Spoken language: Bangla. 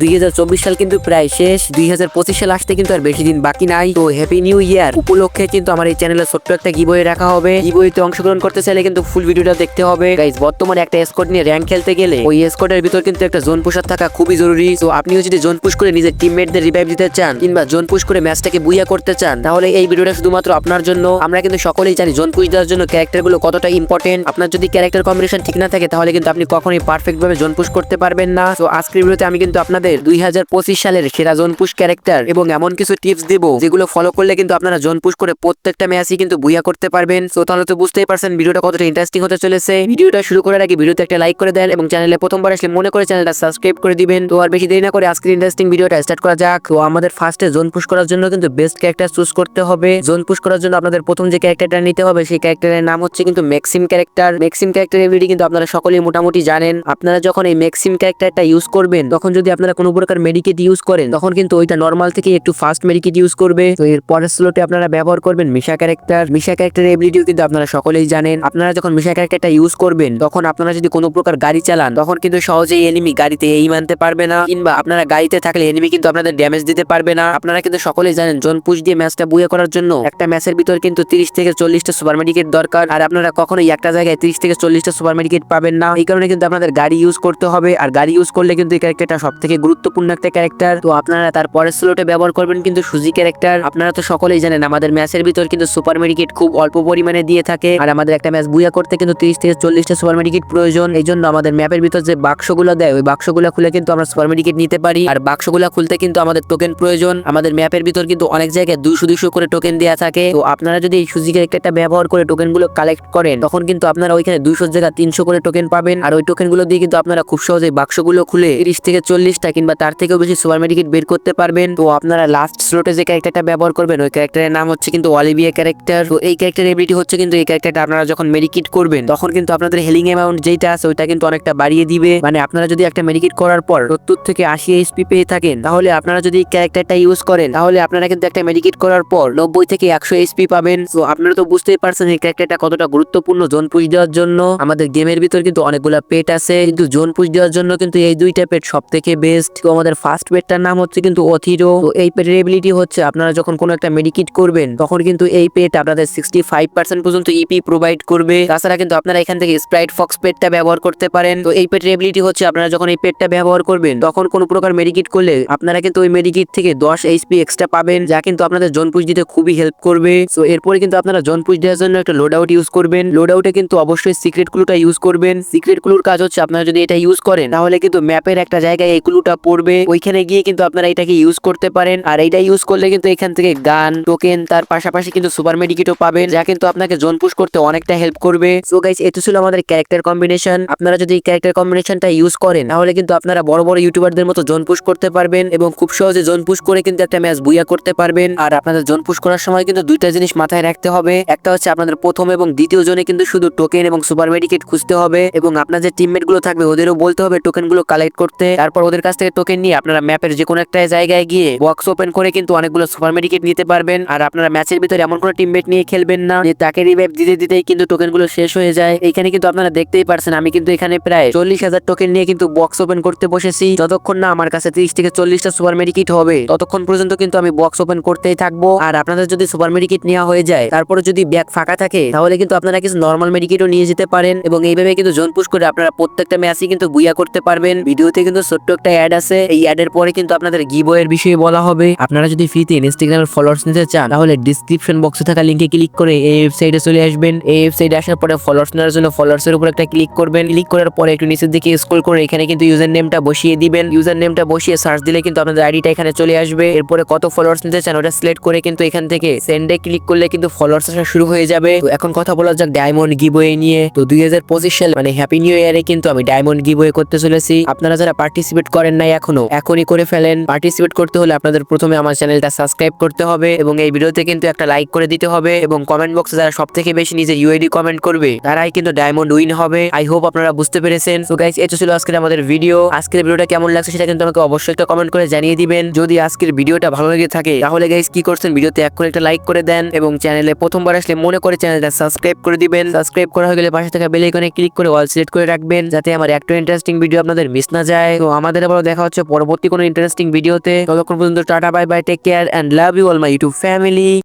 দুই হাজার চব্বিশ সাল কিন্তু প্রায় শেষ, দুই হাজার পঁচিশ সাল আসতে কিন্তু আর বেশি দিন বাকি নাই। তো হ্যাপি নিউ ইয়ার উপলক্ষে কিন্তু আমার এই চ্যানেলে ছোট্ট একটা গিবই রাখা হবে। গিবইতে অংশগ্রহণ করতে চাইলে কিন্তু ফুল ভিডিওটা দেখতে হবে। বর্তমানে একটা স্কোর নিয়ে র্যাঙ্ক খেলতে গেলে ওই স্কোরের ভিতর কিন্তু একটা জোন পুষার থাকা খুবই জরুরি। তো আপনিও যদি জোন পুশ করে নিজের টিমমেটদের রিভাইভ দিতে চান কিংবা জোন পুশ করে ম্যাচটাকে বুইয়া করতে চান, তাহলে এই ভিডিওটা শুধুমাত্র আপনার জন্য। আমরা কিন্তু সকলেই জানি জোন পুশ দেওয়ার জন্য ক্যারেক্টারগুলো কতটা ইম্পর্টেন্ট আপনার যদি ক্যারেক্টার কম্বিনেশন ঠিক না থাকে, তাহলে কিন্তু আপনি কখনোই পারফেক্ট ভাবে জোন পুশ করতে পারবেন না। তো আজকের ভিডিওতে আমি কিন্তু আপনাদের দুই সালের সেরা জোন পুশ ক্যারেক্টার এবং এমন কিছু টিপস দিব, যেগুলো ফলো করলে কিন্তু আপনারা জোন পুশ করে প্রত্যেকটা ম্যাচই কিন্তু বুইয়া করতে পারবেন। তো তাহলে তো বুঝতেই পারছেন ভিডিওটা কতটা ইন্টারেস্টিং হতে চলেছে। ভিডিওটা শুরু করার আগে ভিডিওতে একটা লাইক করে দেন এবং চ্যানেলে প্রথমবার আসলে মনে করে চ্যানেলটা সাবস্ক্রাইব করে দিবেন। তো আর বেশি দেরি না করে আজকের ইন্টারেস্টিং ভিডিওটা স্টার্ট করা যাক। তো আমাদের ফার্স্টে জোন পুশ করার জন্য কিন্তু বেস্ট ক্যারেক্টার চুজ করতে হবে। জোন পুশ করার জন্য আপনাদের প্রথম যে ক্যারেক্টারটা নিতে হবে, সেই ক্যারেক্টারের নাম হচ্ছে কিন্তু maxim character maxim character ability কিন্তু আপনারা সকলেই মোটামুটি জানেন। আপনারা যখন এই ম্যাক্সিম ক্যারেক্টারটা ইউজ করবেন, তখন যদি আপনারা কোনো প্রকার মেডিকেট ইউজ করেন, তখন কিন্তু ওইটা নর্মাল থেকে একটু ফাস্ট মেডিকেট ইউজ করবে। তো এর পরের স্লোটে আপনারা ব্যবহার করবেন মিশা ক্যারেক্টার মিশা ক্যারেক্টার এবিলিটিও কিন্তু আপনারা সকলেই জানেন। আপনারা যখন মিশা ক্যারেক্টারটা ইউজ করবেন, তখন আপনারা যদি কোনো প্রকার গাড়ি চালান, তখন কিন্তু সহজেই এনিমি গাড়িতে এই মানতে পারবে না, কিংবা আপনারা গাড়িতে থাকলে এনিমি কিন্তু আপনাদের ড্যামেজ দিতে পারবে না। আপনারা কিন্তু সকলেই জানেন জোন পুশ দিয়ে ম্যাচটা বুয়ে করার জন্য একটা ম্যাচের ভিতর কিন্তু তিরিশ থেকে চল্লিশটা সুপার মেডিকেট দরকার। আর আপনারা কখনোই একটা জায়গায় তিরিশ থেকে চল্লিশটা সুপার মেডিকেট পাবেন না। এই কারণে কিন্তু আপনাদের গাড়ি ইউজ করতে হবে। আর গাড়ি ইউজ করলে কিন্তু এই ক্যারেক্টারটা সব থেকে গুরুত্বপূর্ণ একটা ক্যারেক্টার তো আপনারা তার পরের স্লোটে ব্যবহার করবেন কিন্তু সুজি ক্যারেক্টার আপনারা তো সকলেই জানেন, আমাদের ম্যাচের ভিতর কিন্তু সুপার মেডিকেট খুব অল্প পরিমাণে দিয়ে থাকে। আর আমাদের একটা ম্যাচ বুয়া করতে কিন্তু তিরিশ থেকে চল্লিশটা সুপার মেডিকেট প্রয়োজন। এই জন্য আমাদের ম্যাপের ভিতর যে বাক্সগুলো দেয়, ওই বাক্সগুলো খুলে কিন্তু আমরা সুপার মেডিকেট নিতে পারি। আর বাক্সগুলো খুলতে কিন্তু আমাদের টোকেন প্রয়োজন। আমাদের ম্যাপের ভিতর কিন্তু অনেক জায়গায় দুইশো দুইশো করে টোকেন দেওয়া থাকে। তো আপনারা যদি এই সুজি ক্যারেক্টারটা ব্যবহার করে টোকেনগুলো কালেক্ট করেন, তখন কিন্তু আপনারা ওইখানে দুইশো জায়গা তিনশো করে টোকেন পাবেন। আর ওই টোকেনগুলো দিয়ে কিন্তু আপনারা খুব সহজে বাক্সগুলো খুলে তিরিশ থেকে চল্লিশটা কিংবা তার থেকেও বেশি সুপার মেডিকেট বের করতে পারবেন। তো আপনারা লাস্ট স্লোটে যে ক্যারেক্টারটা ব্যবহার করবেন, ওই ক্যারেক্টারের নাম হচ্ছে কিন্তু অলিভিয়া ক্যারেক্টার তো এই ক্যারেক্টার এবিলিটি হচ্ছে কিন্তু এই ক্যারেক্টারটা আপনারা যখন মেডিকেট করবেন, তখন কিন্তু আপনাদের হেলিং অ্যামাউন্ট যেটা আছে, ওইটা কিন্তু অনেকটা বাড়িয়ে দিবে। মানে আপনারা যদি একটা মেডিকেট করার পর সত্তর থেকে আশি এইচপি পেয়ে থাকেন, তাহলে আপনারা যদি ক্যারেক্টারটা ইউজ করেন, তাহলে আপনারা কিন্তু একটা মেডিকেট করার পর নব্বই থেকে একশো এইচপি পাবেন। তো আপনারা তো বুঝতেই পারছেন এই ক্যারেক্টারটা কতটা গুরুত্বপূর্ণ জোন পুশ দেওয়ার জন্য। আমাদের গেমের ভিতর কিন্তু অনেকগুলা পেট আছে। কিন্তু জোন পুশ দেওয়ার জন্য কিন্তু এই দুইটা পেট সব থেকে বেস্ট তো আমাদের ফার্স্ট পেটটার নাম হচ্ছে কিন্তু অথিরো তো এই পেটের এবিলিটি হচ্ছে, আপনারা যখন কোনো একটা মেডিকেট করবেন, তখন কিন্তু এই পেট আপনাদের সিক্সটি ফাইভ পার্সেন্ট পর্যন্ত ইপি প্রোভাইড করবে। তাছাড়া কিন্তু আপনারা এখান থেকে স্প্রাইট ফক্স পেটটা ব্যবহার করতে পারেন। তো এই পেটের এবিলিটি হচ্ছে, আপনারা যখন এই পেটটা ব্যবহার করবেন, তখন কোনো প্রকার মেডিকেট করলে আপনারা কিন্তু ওই মেডিকেট থেকে দশ এইচপি এক্সট্রা পাবেন, যা কিন্তু আপনাদের জন পুশ দিতে খুবই হেল্প করবে। তো এরপরে কিন্তু আপনারা জন পুশ দেওয়ার জন্য একটা লোড আউট ইউজ করবেন। লোড আউটে কিন্তু অবশ্যই সিক্রেট ক্লুটা ইউজ করবেন। সিক্রেট ক্লুর কাজ হচ্ছে, আপনারা যদি এটা ইউজ করেন, তাহলে কিন্তু ম্যাপের একটা জায়গায় এই ক্লুটা পড়বে। ওইখানে গিয়ে কিন্তু আপনারা এটাকে ইউজ করতে পারেন। আর এইটা ইউজ করলে কিন্তু এখান থেকে গান টোকেন তার পাশাপাশি কিন্তু সুপার মেডিকেটও পাবেন, যা কিন্তু আপনাকে জোন পুশ করতে অনেকটা হেল্প করবে। সো গাইস এত ছিল আমাদের ক্যারেক্টার কম্বিনেশন আপনারা যদি ক্যারেক্টার কম্বিনেশনটা ইউজ করেন, তাহলে কিন্তু আপনারা বড় বড় ইউটিউবারদের মতো জোন পুশ করতে পারবেন এবং খুব সহজে জোন পুশ করে কিন্তু একটা ম্যাচ বুইয়া করতে পারবেন। আর আপনাদের জোন পুশ করার সময় কিন্তু দুইটা জিনিস মাথায় রাখতে হবে। একটা হচ্ছে আপনাদের প্রথম এবং দ্বিতীয় জোনে কিন্তু শুধু টোকেন এবং সুপার মেডিকেট খুঁজতে হবে এবং আপনার যে টিমমেটগুলো থাকবে, ওদেরও বলতে হবে টোকেনগুলো কালেক্ট করতে। তারপর ওদের কাছ থেকে টোকেন নিয়ে আপনারা ম্যাপের যে কোনো একটা জায়গায় গিয়ে বক্স ওপেন করে কিন্তু অনেকগুলো সুপার মেডিকেট নিতে পারবেন। আর আপনারা ম্যাচের ভিতরে এমন কোনো টিমমেট নিয়ে খেলবেন না যে তাকে রিভাইভ দিতে দিতেই কিন্তু টোকেনগুলো শেষ হয়ে যায়। এখানে কিন্তু আপনারা দেখতেই পারছেন, আমি কিন্তু এখানে প্রায় চল্লিশ হাজার টোকেন নিয়ে কিন্তু বক্স ওপেন করতে বসেছি। যতক্ষণ না আমার কাছে তিরিশ থেকে চল্লিশটা সুপার মেডিকেট হবে, ততক্ষণ পর্যন্ত কিন্তু আমি বক্স ওপেন করতেই থাকব। আর আপনাদের যদি সুপার মেডিকেট নেওয়া হয়ে যায়, তারপরে যদি ব্যাগ ফাঁকা থাকে, তাহলে কিন্তু আপনারা কিছু নর্মাল মেডিকেটও নিয়ে যেতে পারেন। এবং এইভাবে কিন্তু জোন পুশ করে আপনারা প্রত্যেকটা ম্যাচই কিন্তু বুইয়া করতে পারবেন। ভিডিওতে কিন্তু ছোট্ট একটা অ্যাড আছে, এই অ্যাডের পরে কিন্তু আপনাদের গিবয়ের বিষয়ে বলা হবে। আপনারা যদি ফ্রিতে ইনস্টাগ্রামের ফলোয়ার্স নিতে চান, তাহলে ডিসক্রিপশন বক্সে থাকা লিঙ্কে ক্লিক করে এই ওয়েবসাইটে চলে আসবেন। এই ওয়েবসাইটে আসার পরে ফলোয়ার্স নেওয়ার জন্য ফলোয়ার্স এর উপর একটা ক্লিক করবেন। ক্লিক করার পরে একটু নিচের দিকে স্ক্রল করে এখানে কিন্তু ইউজার নেমটা বসিয়ে দিবেন। ইউজার নেমটা বসিয়ে সার্চ দিলে কিন্তু আপনাদের আইডিটা এখানে চলে আসবে। এরপরে কত ফলোয়ার্স নিতে চান ওটা সিলেক্ট করে কিন্তু এখান থেকে সেন্ডে ক্লিক করলে কিন্তু ফলোয়ার্স আসা শুরু হয়ে যাবে। তো এখন কথা বলা যাক ডায়মন্ড গিবয়ে নিয়ে। তো দুই সাল মানে হ্যাপি নিউ ইয়ারে কিন্তু আমি ডায়মন্ড গিবয়ে করতে চলেছি। আপনারা যারা পার্টিসিপেট করেন নাই এখনও। এখনই করে ফেলেন। পার্টিসিপেট করতে হলে আপনাদের প্রথমে আমার চ্যানেলটা সাবস্ক্রাইব করতে হবে এবং এই ভিডিওতে কিন্তু একটা লাইক করে দিতে হবে এবং কমেন্ট বক্সে যারা সব থেকে বেশি নিজের ইউআইডি কমেন্ট করবে, তারাই কিন্তু ডায়মন্ড উইন হবে। আই হোপ আপনারা বুঝতে পেরেছেন। তো গাইস এটা ছিল আজকের আমাদের ভিডিও আজকের ভিডিওটা কেমন লাগছে সেটা কিন্তু আমাকে অবশ্যই একটা কমেন্ট করে জানিয়ে দিবেন। যদি আজকের ভিডিওটা ভালো লেগে থাকে, তাহলে গাইস কি করছেন? ভিডিওতে এক করে একটা লাইক করে দেন এবং চ্যানেলে প্রথমবার আসলে মনে করে চ্যানেলটা সাবস্ক্রাইব করে দিবেন। সাবস্ক্রাইব করা হয়ে গেলে পাশে থাকা বেল আইকনে ক্লিক করে অল সিলেক্ট করে রাখবেন, যাতে আমার একটা ইন্টারেস্টিং ভিডিও আপনাদের মিস না যায়। তো আমাদের আবার দেখা হচ্ছে পরবর্তী কোনো ইন্টারেস্টিং ভিডিওতে ততক্ষণ পর্যন্ত tata bye bye take care and love you all my YouTube family